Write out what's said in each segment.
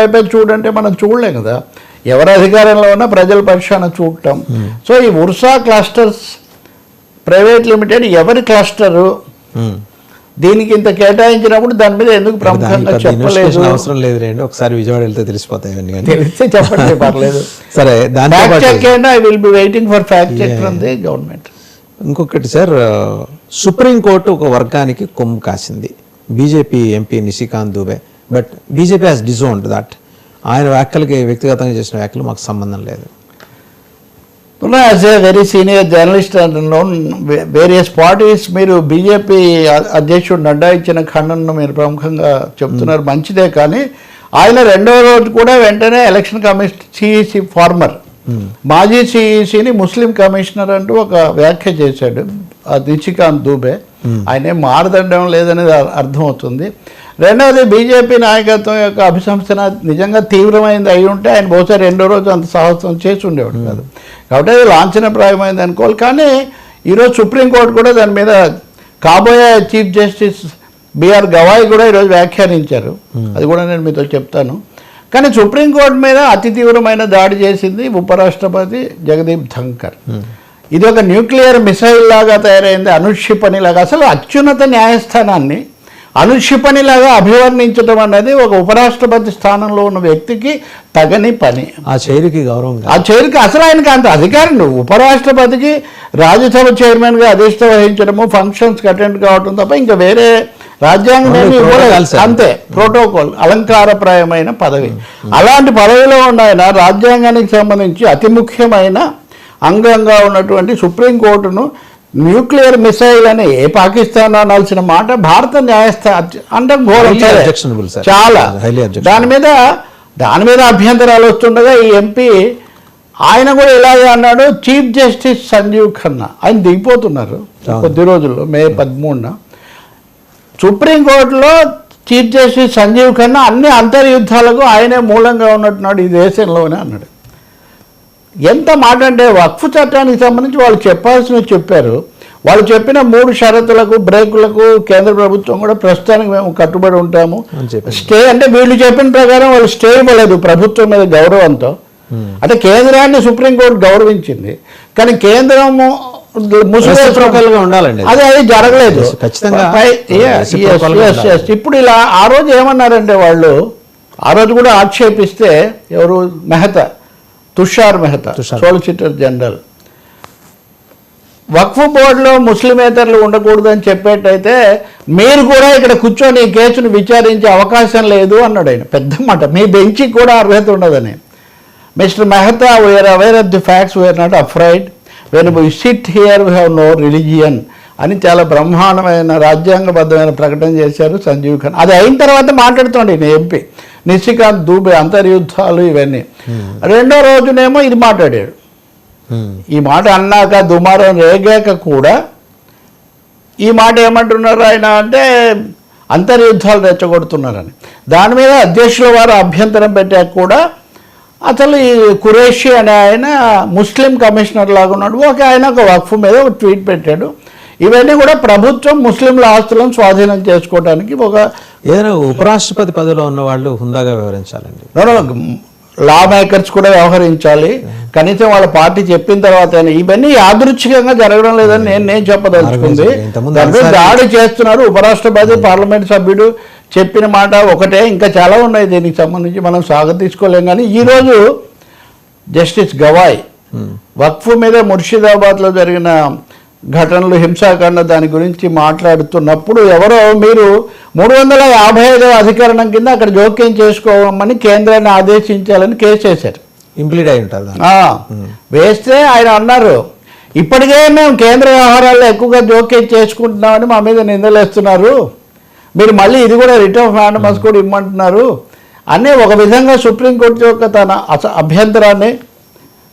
వైపే చూడంటే మనం చూడలేం కదా. ఎవరి అధికారంలో ఉన్నా ప్రజల పక్షాన చూడటం. సో ఈ ఉర్సా క్లస్టర్స్ ప్రైవేట్ లిమిటెడ్ ఎవరి క్లస్టరు. దీనికి ఇంత కేటాయించినప్పుడు దాని మీద ఎందుకు ప్రముఖంగా చెప్పలేదు? అవసరం లేదు రండి ఒకసారి విజయవాడ వెళ్తే తెలిసిపోతాయి తెలిస్తే చెప్పండి పర్లేదు. సరే I will be waiting for fact check from the government ఇంకొకటి సార్ సుప్రీంకోర్టు ఒక వర్గానికి కొమ్ము కాసింది. BJP MP Nishikant Dubey. But BJP has disowned that ఆయన వ్యాఖ్యలకి వ్యక్తిగతంగా చేసిన వ్యాఖ్యలు మాకు సంబంధం లేదు. As a very senior journalist various parties మీరు బీజేపీ అధ్యక్షుడు నడ్డా ఇచ్చిన ఖండనను మీరు ప్రముఖంగా చెప్తున్నారు. మంచిదే కానీ ఆయన రెండవ రోజు కూడా వెంటనే ఎలక్షన్ కమిషన్ సిఈసి ఫార్మర్ మాజీ సిఈసిని ముస్లిం కమిషనర్ అంటూ ఒక వ్యాఖ్య చేశాడు. ఆ నిషికాంత్ దూబే. ఆయన ఏం మారదండం లేదనేది అర్- అర్థమవుతుంది. రెండవది బీజేపీ నాయకత్వం యొక్క అభిశంసన నిజంగా తీవ్రమైంది అయి ఉంటే ఆయన బహుశా రెండో రోజు అంత సాహసం చేసి ఉండేవాడు కాదు. కాబట్టి అది లాంఛనప్రాయమైంది అనుకోవాలి. కానీ ఈరోజు సుప్రీంకోర్టు కూడా దాని మీద కాబోయే చీఫ్ జస్టిస్ బిఆర్ గవాయ్ కూడా ఈరోజు వ్యాఖ్యానించారు. అది కూడా నేను మీతో చెప్తాను. కానీ సుప్రీంకోర్టు మీద అతి తీవ్రమైన దాడి చేసింది ఉపరాష్ట్రపతి జగదీప్ ధంకర్. ఇది ఒక న్యూక్లియర్ మిసైల్ లాగా తయారైంది. అనుక్షిపణిలాగా అసలు అత్యున్నత న్యాయస్థానాన్ని అనుక్షిపణిలాగా అభివర్ణించడం అనేది ఒక ఉపరాష్ట్రపతి స్థానంలో ఉన్న వ్యక్తికి తగని పని. ఆ చైరుకి గౌరవం ఆ చైర్కి అసలు ఆయనకి అంత అధికారం. ఉపరాష్ట్రపతికి రాజ్యసభ చైర్మన్గా అధిష్ట వహించడము ఫంక్షన్స్కి అటెండ్ కావడం తప్ప ఇంకా వేరే రాజ్యాంగం. అంతే ప్రోటోకాల్ అలంకారప్రాయమైన పదవి. అలాంటి పదవిలో ఉన్న ఆయన రాజ్యాంగానికి సంబంధించి అతి ముఖ్యమైన అంగంగా ఉన్నటువంటి సుప్రీంకోర్టును న్యూక్లియర్ మిసైల్ అని ఏ పాకిస్తాన్ అనాల్సిన మాట భారత న్యాయస్థానం అంటే ఘోరం. చాలా. దాని మీద దాని మీద అభ్యంతరాలు వస్తుండగా ఈ ఎంపీ ఆయన కూడా ఇలాగే అన్నాడు చీఫ్ జస్టిస్ సంజీవ్ ఖన్నా. ఆయన దిగిపోతున్నారు. కొద్ది రోజుల్లో మే పదమూడున. సుప్రీంకోర్టులో చీఫ్ జస్టిస్ సంజీవ్ ఖన్నా అన్ని అంతర్యుద్ధాలకు ఆయనే మూలంగా ఉన్నట్టున్నాడు ఈ దేశంలోనే అన్నాడు. ఎంత మాట అంటే వక్ఫ్ చట్టానికి సంబంధించి వాళ్ళు చెప్పాల్సినవి చెప్పారు. వాళ్ళు చెప్పిన మూడు షరతులకు బ్రేకులకు కేంద్ర ప్రభుత్వం కూడా ప్రస్తుతానికి మేము కట్టుబడి ఉంటాము. స్టే అంటే వీళ్ళు చెప్పిన ప్రకారం వాళ్ళు స్టే ఇవ్వలేదు ప్రభుత్వం మీద గౌరవంతో. అంటే కేంద్రాన్ని సుప్రీంకోర్టు గౌరవించింది. కానీ కేంద్రము ఉండాలండి. అది. అది జరగలేదు. ఇప్పుడు ఇలా ఆ రోజు ఏమన్నారంటే వాళ్ళు ఆ రోజు కూడా ఆక్షేపిస్తే ఎవరు? మెహతా. తుషార్ మెహతా. Solicitor general. వక్ఫ్ బోర్డులో ముస్లిమేతరులు ఉండకూడదు అని చెప్పేటైతే మీరు కూడా ఇక్కడ కూర్చొని ఈ కేసును విచారించే అవకాశం లేదు అన్నాడు ఆయన. పెద్ద మాట. మీ బెంచ్కి కూడా అర్హత ఉండదని. Mister Mehta we're aware of the facts we're not afraid when we sit here we have no religion అని చాలా బ్రహ్మాండమైన రాజ్యాంగబద్ధమైన ప్రకటన చేశారు సంజీవ్ ఖాన్. అది అయిన తర్వాత మాట్లాడుతోండి నేను ఎంపీ. నిశికాంత్ దూబే అంతర్యుద్ధాలు ఇవన్నీ. రెండో రోజునేమో ఇది మాట్లాడాడు. ఈ మాట అన్నాక దుమారం రేగాక కూడా ఈ మాట ఏమంటున్నారు ఆయన అంటే అంతర్యుద్ధాలు రెచ్చగొడుతున్నారని. దాని మీద అధ్యక్షుల వారు అభ్యంతరం పెట్టాక కూడా అసలు ఈ కురేషి అనే ఆయన ముస్లిం కమిషనర్ లాగా ఉన్నాడు. ఒక ఆయన ఒక వక్ఫ్ మీద ఒక ట్వీట్ పెట్టాడు. ఇవన్నీ కూడా ప్రభుత్వం ముస్లింల ఆస్తులను స్వాధీనం చేసుకోవడానికి ఒక ఏదైనా ఉపరాష్ట్రపతి పదవిలో ఉన్న వాళ్ళు హుందాగా వివరించాలండి. లా మేకర్స్ కూడా వ్యవహరించాలి. కనీసం వాళ్ళ పార్టీ చెప్పిన తర్వాత ఇవన్నీ యాదృచ్ఛికంగా జరగడం లేదని నేను నేను చెప్పదలుచుకుంది. దాడి చేస్తున్నారు ఉపరాష్ట్రపతి పార్లమెంట్ సభ్యుడు చెప్పిన మాట ఒకటే ఇంకా చాలా ఉన్నాయి దీనికి సంబంధించి మనం సాగతీసుకోలేం కానీ ఈరోజు జస్టిస్ గవాయ్ వక్ఫ్ మీద ముర్షిదాబాద్లో జరిగిన ఘటనలు హింసాకాండ దాని గురించి మాట్లాడుతున్నప్పుడు ఎవరో మీరు మూడు వందల యాభై ఐదవ అధికరణం కింద అక్కడ జోక్యం చేసుకోమని కేంద్రాన్ని ఆదేశించాలని కేసు వేశారు ఇంప్లీడ్ అయి ఉంటారు వేస్తే ఆయన అన్నారు ఇప్పటికే మేము కేంద్ర వ్యవహారాల్లో ఎక్కువగా జోక్యం చేసుకుంటున్నామని మా మీద నిందలేస్తున్నారు. మీరు మళ్ళీ ఇది కూడా రిట్ ఆఫ్ కూడా ఇమ్మంటున్నారు. అని ఒక విధంగా సుప్రీంకోర్టు యొక్క తన అభ్యంతరాన్ని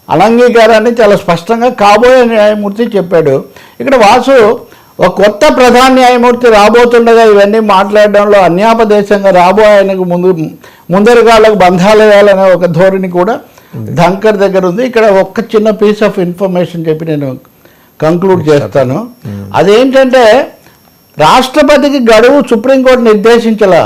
అనంగీకారాన్ని చాలా స్పష్టంగా కాబోయే న్యాయమూర్తి చెప్పాడు. ఇక్కడ వాసు ఒక కొత్త ప్రధాన న్యాయమూర్తి రాబోతుండగా ఇవన్నీ మాట్లాడడంలో అన్యాపదేశంగా రాబో ఆయనకు ముందు ముందరిగాళ్ళకు బంధాలు వేయాలనే ఒక ధోరణి కూడా ధంకర్ దగ్గర ఉంది. ఇక్కడ ఒక్క చిన్న పీస్ ఆఫ్ ఇన్ఫర్మేషన్ చెప్పి నేను కంక్లూడ్ చేస్తాను. అదేంటంటే రాష్ట్రపతికి గడువు సుప్రీంకోర్టు నిర్దేశించలా.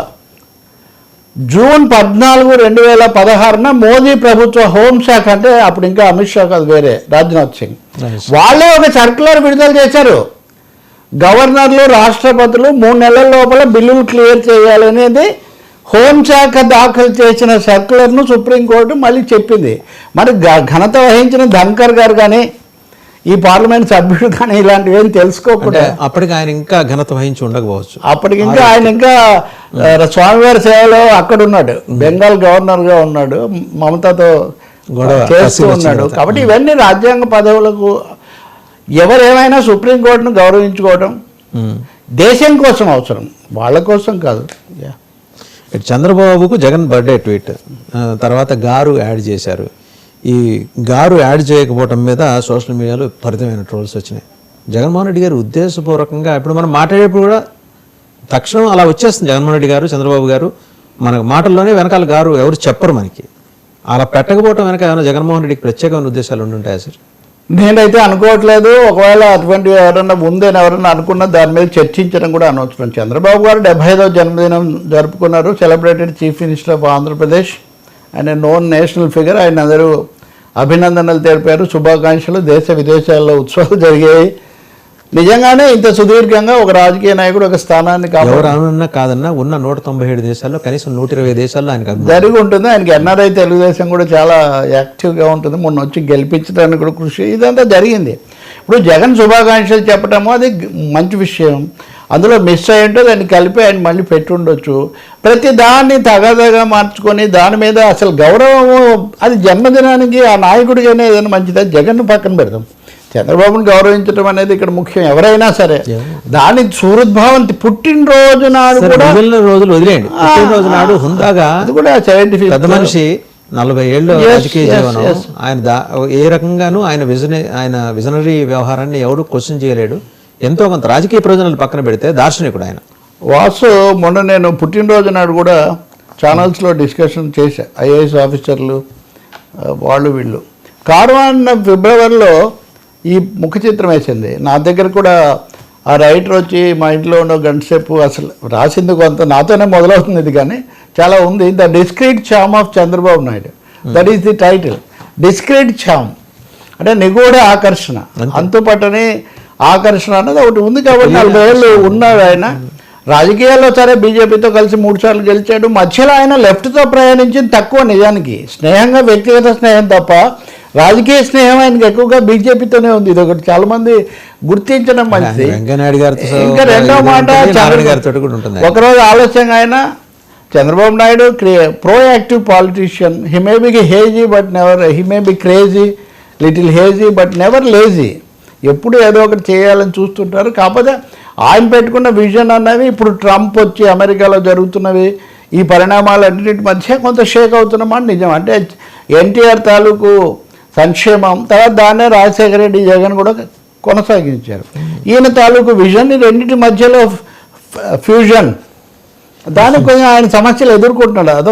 జూన్ పద్నాలుగు రెండు వేల పదహారున మోదీ ప్రభుత్వ హోంశాఖ అంటే అప్పుడు ఇంకా అమిత్ షా కాదు వేరే రాజ్నాథ్ సింగ్. వాళ్ళే ఒక సర్క్యులర్ విడుదల చేశారు. గవర్నర్లు రాష్ట్రపతులు మూడు నెలల లోపల బిల్లులు క్లియర్ చేయాలనేది హోంశాఖ దాఖలు చేసిన సర్క్యులర్ను సుప్రీంకోర్టు మళ్ళీ చెప్పింది. మరి ఘనత వహించిన ధన్కర్ గారు కానీ ఈ పార్లమెంట్ సభ్యుడు కానీ ఇలాంటివి ఏం తెలుసుకోకుండా అప్పటికి ఆయన ఇంకా ఘనత వహించి ఉండకపోవచ్చు. అప్పటికి ఇంకా ఆయన ఇంకా స్వామివారి సేవలో అక్కడ ఉన్నాడు బెంగాల్ గవర్నర్గా ఉన్నాడు. మమతాతో గొడవ చేస్తూ ఉన్నాడు. కాబట్టి ఇవన్నీ రాజ్యాంగ పదవులకు ఎవరేమైనా సుప్రీంకోర్టును గౌరవించుకోవడం. దేశం కోసం అవసరం. వాళ్ళ కోసం కాదు. చంద్రబాబుకు జగన్ బర్త్డే ట్వీట్. తర్వాత గారు యాడ్ చేశారు. ఈ గారు యాడ్ చేయకపోవటం మీద సోషల్ మీడియాలో విపరీతమైన ట్రోల్స్ వచ్చినాయి. జగన్మోహన్ రెడ్డి గారు ఉద్దేశపూర్వకంగా ఇప్పుడు మనం మాట్లాడేప్పుడు కూడా తక్షణం అలా వచ్చేస్తుంది జగన్మోహన్ రెడ్డి గారు చంద్రబాబు గారు. మన మాటల్లోనే వెనకాల గారు ఎవరు చెప్పరు మనకి. అలా పెట్టకపోవటం వెనక ఏమైనా జగన్మోహన్ రెడ్డికి ప్రత్యేకమైన ఉద్దేశాలు ఉండుంటాయా సార్? నేనైతే అనుకోవట్లేదు. ఒకవేళ అటువంటి ఎవరన్నా ఉందని ఎవరన్నా అనుకున్నా దాని మీద చర్చించడం కూడా అనవసరం. చంద్రబాబు గారు డెబ్బై ఐదో జన్మదినం జరుపుకున్నారు. Celebrated chief minister of Andhra Pradesh. ఆయన నోన్ నేషనల్ ఫిగర్ ఆయన అందరూ అభినందనలు తెలిపారు. శుభాకాంక్షలు. దేశ విదేశాల్లో ఉత్సవాలు జరిగాయి. నిజంగానే ఇంత సుదీర్ఘంగా ఒక రాజకీయ నాయకుడు ఒక స్థానాన్ని అనున్నా కాదన్నా ఉన్న నూట తొంభై ఏడు దేశాల్లో కనీసం నూట ఇరవై దేశాల్లో ఆయనకు. జరిగి ఉంటుంది. ఆయనకి ఎన్ఆర్ఐ తెలుగుదేశం కూడా చాలా యాక్టివ్గా ఉంటుంది. మొన్న వచ్చి గెలిపించడానికి కూడా కృషి. ఇదంతా జరిగింది. ఇప్పుడు జగన్ శుభాకాంక్షలు చెప్పడము అది మంచి విషయం. అందులో మిస్ అయ్యి ఉంటే దాన్ని కలిపి ఆయన మళ్ళీ పెట్టుండొచ్చు. ప్రతి దాన్ని తగదగా మార్చుకొని దాని మీద అసలు గౌరవము అది జన్మదినానికి ఆ నాయకుడికైనా ఏదైనా మంచిదా? జగన్ పక్కన పెడదాం. చంద్రబాబును గౌరవించడం అనేది ఇక్కడ ముఖ్యం. ఎవరైనా సరే దాని సూరుద్భావం పుట్టినరోజు నాడు కూడా రోజులు వదిలేయండి. పుట్టినరోజు నాడు హుందాగా అది కూడా సైంటిఫిక్ పెద్ద మనిషి నలభై ఏళ్ళు రాజకీయ జీవనం. ఆయన దా ఏ రకంగానూ ఆయన విజన ఆయన విజనరీ వ్యవహారాన్ని ఎవడు క్వశ్చన్ చేయలేడు. ఎంతో కొంత రాజకీయ ప్రయోజనాలు పక్కన పెడితే దార్శనికుడు ఆయన. వాసు మొన్న నేను పుట్టినరోజు నాడు కూడా ఛానల్స్లో డిస్కషన్ చేశా. ఐఏఎస్ ఆఫీసర్లు వాళ్ళు వీళ్ళు. కార్వాన్ ఫిబ్రవరిలో ఈ ముఖ చిత్రం వేసింది. నా దగ్గర కూడా ఆ రైటర్ వచ్చి మా ఇంట్లో ఉన్న గంట సేపు అసలు రాసింది కొంత నాతోనే మొదలవుతుంది ఇది కానీ చాలా ఉంది. The discreet charm of Chandrababu Naidu. That is the title discreet charm. అంటే నిగూఢ ఆకర్షణ. అంతుపట్టని ఆకర్షణ అన్నది ఒకటి ఉంది కాబట్టి నలభై ఏళ్ళు ఉన్నాడు ఆయన. రాజకీయాల్లో సరే బీజేపీతో కలిసి మూడు సార్లు గెలిచాడు. మధ్యలో ఆయన లెఫ్ట్తో ప్రయాణించింది తక్కువ నిజానికి. స్నేహంగా వ్యక్తిగత స్నేహం తప్ప రాజకీయ స్నేహం ఆయనకి ఎక్కువగా బీజేపీతోనే ఉంది. ఇది ఒకటి చాలా మంది గుర్తించడం మంచిది. వెంకయ్యనాయుడు గారితో ఇంకా రెండో మాట ఒకరోజు ఆలస్యంగా ఆయన Chandrababu Naidu proactive politician he may be hazy but never he may be crazy little hazy but never lazy ఎప్పుడు ఏదో ఒకటి చేయాలని చూస్తుంటారు. కాకపోతే ఆయన పెట్టుకున్న విజన్ అన్నవి ఇప్పుడు ట్రంప్ వచ్చి అమెరికాలో జరుగుతున్నవి ఈ పరిణామాలన్నింటి మధ్య కొంత షేక్ అవుతున్నామని నిజం. అంటే ఎన్టీఆర్ తాలూకు సంక్షేమం తర్వాత దాన్నే రాజశేఖర రెడ్డి జగన్ కూడా కొనసాగించారు. ఈయన తాలూకు విజన్ రెండింటి మధ్యలో ఫ్యూజన్. దానికి కొంచెం ఆయన సమస్యలు ఎదుర్కొంటున్నాడు. అదొక